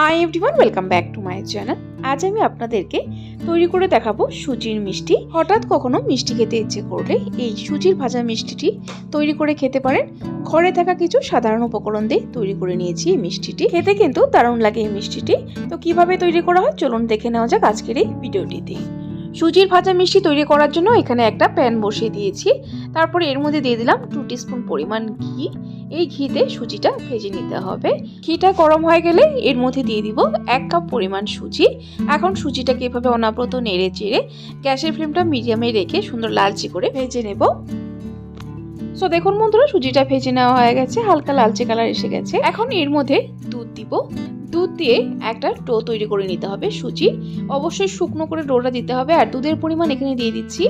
Hi everyone welcome back to my channel আজ আমি আপনাদেরকে তৈরি করে দেখাবো সুজির মিষ্টি। হঠাৎ কখনো মিষ্টি খেতে ইচ্ছে করলে এই সুজির ভাজা মিষ্টিটি তৈরি করে খেতে পারেন। ঘরে থাকা কিছু সাধারণ উপকরণ দিয়ে তৈরি করে নিয়েছি এই মিষ্টিটি। খেতে কিন্তু দারুণ লাগে এই মিষ্টিটি। তো কীভাবে তৈরি করা হয় চলুন দেখে নেওয়া যাক আজকের এই ভিডিওটিতে। সুজির ভাজা মিষ্টি তৈরি করার জন্য এখানে একটা প্যান বসিয়ে দিয়েছি। তারপরে এর মধ্যে দিয়ে দিলাম টু স্পুন পরিমাণ ঘি। এই ঘিতে সুজিটা ভেজে নিতে হবে। ঘিটা গরম হয়ে গেলে এর মধ্যে দিয়ে দিব এক কাপ পরিমাণ সুজি। এখন সুজিটাকে এভাবে অনাব্রত নেড়ে চেড়ে গ্যাসের ফ্লেমটা মিডিয়ামে রেখে সুন্দর লালচে করে ভেজে নেব। সো দেখুন বন্ধুরা, সুজিটা ভেজে নেওয়া হয়ে গেছে, হালকা লালচে কালার এসে গেছে। এখন এর মধ্যে দুধ দিব। দুধ দিয়ে একটা ডো তৈরি করে নিতে হবে, সুজি। অবশ্যই শুকনো করে ডোটা দিতে হবে আর দুধের পরিমাণ এখানে দিয়ে দিচ্ছি।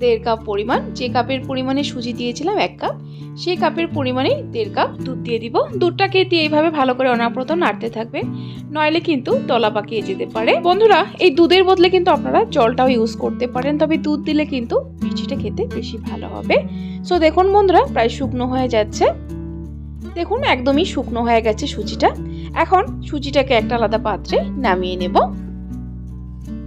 দেড় কাপ পরিমাণ, যে কাপের পরিমাণে সুজি দিয়েছিলাম এক কাপ সেই কাপের পরিমাণে দেড় কাপ দুধ দিয়ে দিব। দুধটাকে দিয়ে এইভাবে ভালো করে অনাপ্রত নাড়তে থাকবে, নইলে কিন্তু তলা পাকিয়ে যেতে পারে। বন্ধুরা, এই দুধের বদলে কিন্তু আপনারা জলটাও ইউজ করতে পারেন, তবে দুধ দিলে কিন্তু মিষ্টিটা খেতে বেশি ভালো হবে। সো দেখুন বন্ধুরা, প্রায় শুকনো হয়ে যাচ্ছে। দেখুন, একদমই শুকনো হয়ে গেছে সুজিটা। এখন সুজিটাকে একটা আলাদা পাত্রে নামিয়ে নেব।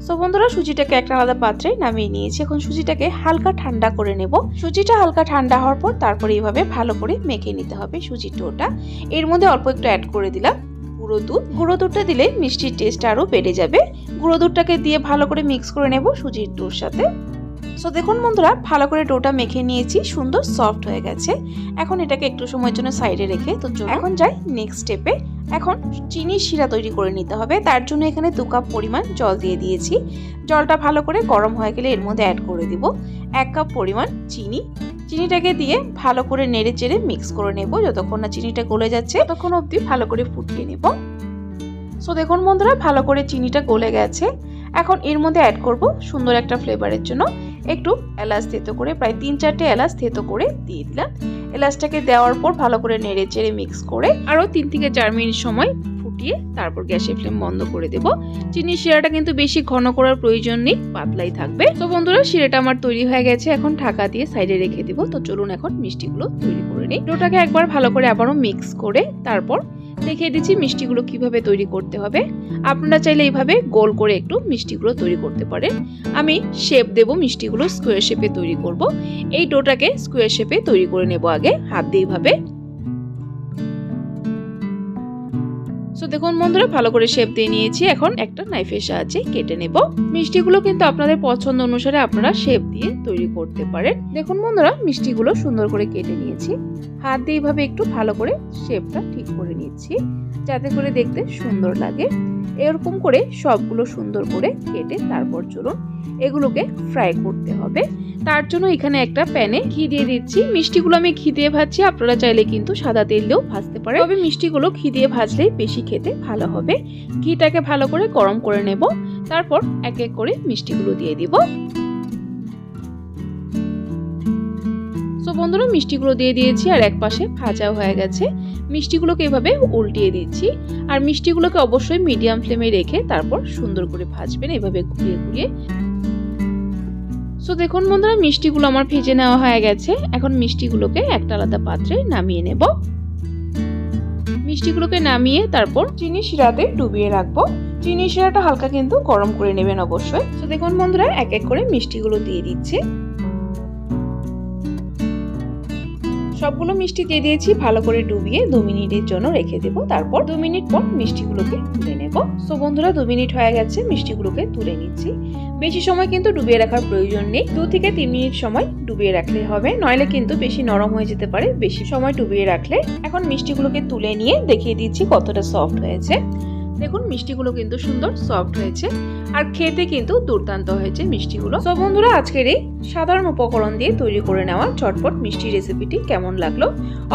সো বন্ধুরা, সুজিটাকে একটা আলাদা পাত্রে নামিয়ে নিয়েছি। এখন সুজিটাকে হালকা ঠান্ডা করে নেব। সুজিটা হালকা ঠান্ডা হওয়ার পর তারপরে এইভাবে ভালো করে মেখে নিতে হবে সুজির টোটা এর মধ্যে অল্প একটু অ্যাড করে দিলাম গুঁড়ো দুধ। গুঁড়ো দুধটা দিলে মিষ্টির টেস্ট আরও বেড়ে যাবে। গুঁড়ো দুধটাকে দিয়ে ভালো করে মিক্স করে নেব সুজির ডোর সাথে। সো দেখুন বন্ধুরা, ভালো করে ডোটা মেখে নিয়েছি, সুন্দর সফট হয়ে গেছে। এখন এটাকে একটু সময়ের জন্য সাইডে রেখে তো এখন যাই নেক্সট স্টেপে এখন চিনির শিরা তৈরি করে নিতে হবে। তার জন্য এখানে দু কাপ পরিমাণ জল দিয়ে দিয়েছি। জলটা ভালো করে গরম হয়ে গেলে এর মধ্যে অ্যাড করে দিব। এক কাপ পরিমাণ চিনি। চিনিটাকে দিয়ে ভালো করে নেড়ে চেড়ে মিক্স করে নেব। যতক্ষণ না চিনিটা গলে যাচ্ছে, ততক্ষণ অবধি ভালো করে ফুটিয়ে নেব। সো দেখুন বন্ধুরা, ভালো করে চিনিটা গলে গেছে। এখন এর মধ্যে অ্যাড করব সুন্দর একটা ফ্লেভারের জন্য। একটু এলাচ থেতো করে, প্রায় তিন চারটে এলাচ থেতো করে দিয়ে দিলাম। এলাচটাকে দেওয়ার পর ভালো করে নেড়ে চেড়ে মিক্স করে আরও তিন থেকে চার মিনিট সময় ফুটিয়ে তারপর গ্যাসের ফ্লেম বন্ধ করে দেব। চিনির শিরাটা কিন্তু বেশি ঘন করার প্রয়োজন নেই, পাতলাই থাকবে। তো বন্ধুরা, শিরাটা আমার তৈরি হয়ে গেছে, এখন ঢাকা দিয়ে সাইডে রেখে দেবো। তো চলুন এখন মিষ্টিগুলো তৈরি করে নিই। ডোটাকে একবার ভালো করে আবারও মিক্স করে তারপর দেখিয়ে দিচ্ছি মিষ্টিগুলো কীভাবে তৈরি করতে হবে। আপনারা চাইলে এইভাবে গোল করে একটু মিষ্টিগুলো তৈরি করতে পারেন। আমি শেপ দেব মিষ্টিগুলো স্কোয়ার শেপে তৈরি করব। এই ডোটাকে স্কোয়ার শেপে তৈরি করে নেব আগে, হাত দিয়ে এইভাবে। সো দেখুন বন্ধুরা, ভালো করে শেপ দিয়ে নিয়েছি। এখন একটা নাইফের সাহায্যে কেটে নেব। মিষ্টিগুলো কিন্তু আপনাদের পছন্দ অনুসারে আপনারা শেপ দিয়ে তৈরি করতে পারেন। দেখুন বন্ধুরা, মিষ্টিগুলো সুন্দর করে কেটে নিয়েছি। হাত দিয়ে এইভাবে একটু ভালো করে শেপটা ঠিক করে নিচ্ছি, যাতে করে দেখতে সুন্দর লাগে। এরকম করে সবগুলো সুন্দর করে কেটে তারপর চলুন এগুলোকে ফ্রাই করতে হবে। তার জন্য এখানে একটা প্যানে ঘি দিয়ে দিচ্ছি। মিষ্টিগুলো আমি ঘি দিয়ে ভাজছি, আপনারা চাইলে কিন্তু সাদা তেল দিয়েও ভাজতে পারে তবে মিষ্টিগুলো ঘি দিয়ে ভাজলে বেশি খেতে ভালো হবে। ঘিটাকে ভালো করে গরম করে নেব। তারপর এক এক করে মিষ্টিগুলো দিয়ে দিব। বন্ধুরা, মিষ্টিগুলো দিয়ে দিয়েছি আর এক পাশে ভাজাও হয়ে গেছে। মিষ্টিগুলোকে এভাবে উল্টিয়ে দিচ্ছি। আর মিষ্টিগুলোকে অবশ্যই মিডিয়াম ফ্লেমে রেখে তারপর সুন্দর করে ভাজবেন, এভাবে ঘুরিয়ে ঘুরিয়ে। সো দেখুন বন্ধুরা, মিষ্টিগুলো আমার ভেজে নেওয়া হয়ে গেছে। এখন মিষ্টিগুলোকে একটা আলাদা পাত্রে নামিয়ে নেব। মিষ্টিগুলোকে নামিয়ে তারপর চিনি শিরাতে ডুবিয়ে রাখব। চিনি শিরাটা হালকা কিন্তু গরম করে নেবেন অবশ্যই। তো দেখুন বন্ধুরা, এক এক করে মিষ্টিগুলো দিয়ে দিচ্ছি। সবগুলো মিষ্টি দিয়ে দিয়েছি, ভালো করে ডুবিয়ে দু মিনিটের জন্য রেখে দেবো। তারপর দু মিনিট পর মিষ্টিগুলোকে তুলে নেব। সো বন্ধুরা, দু মিনিট হয়ে গেছে, মিষ্টিগুলোকে তুলে নিচ্ছি। বেশি সময় কিন্তু ডুবিয়ে রাখার প্রয়োজন নেই। দু থেকে তিন মিনিট সময় ডুবিয়ে রাখলে হবে। নইলে কিন্তু বেশি নরম হয়ে যেতে পারে। বেশি সময় ডুবিয়ে রাখলে এখন মিষ্টিগুলোকে তুলে নিয়ে দেখিয়ে দিচ্ছি কতটা সফট হয়েছে। দেখুন, মিষ্টিগুলো কিন্তু সুন্দর সফট হয়েছে। আর খেতে কিন্তু দুর্দান্ত হয়েছে মিষ্টিগুলো। তো বন্ধুরা, আজকের এই সাধারণ উপকরণ দিয়ে তৈরি করে নেওয়া চটপট মিষ্টি রেসিপিটি কেমন লাগল?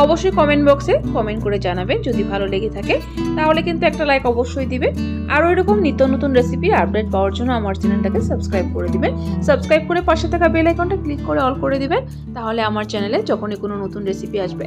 অবশ্যই কমেন্ট বক্সে কমেন্ট করে জানাবেন, যদি ভালো লেগে থাকে। তাহলে কিন্তু একটা লাইক অবশ্যই দিবেন আরও এরকম নিত্য নতুন রেসিপির আপডেট পাওয়ার জন্য আমার চ্যানেলটাকে সাবস্ক্রাইব করে দিবেন। সাবস্ক্রাইব করে পাশে থাকা বেল আইকনটা ক্লিক করে অল করে দিবেন। তাহলে আমার চ্যানেলে যখনই কোনো নতুন রেসিপি আসবে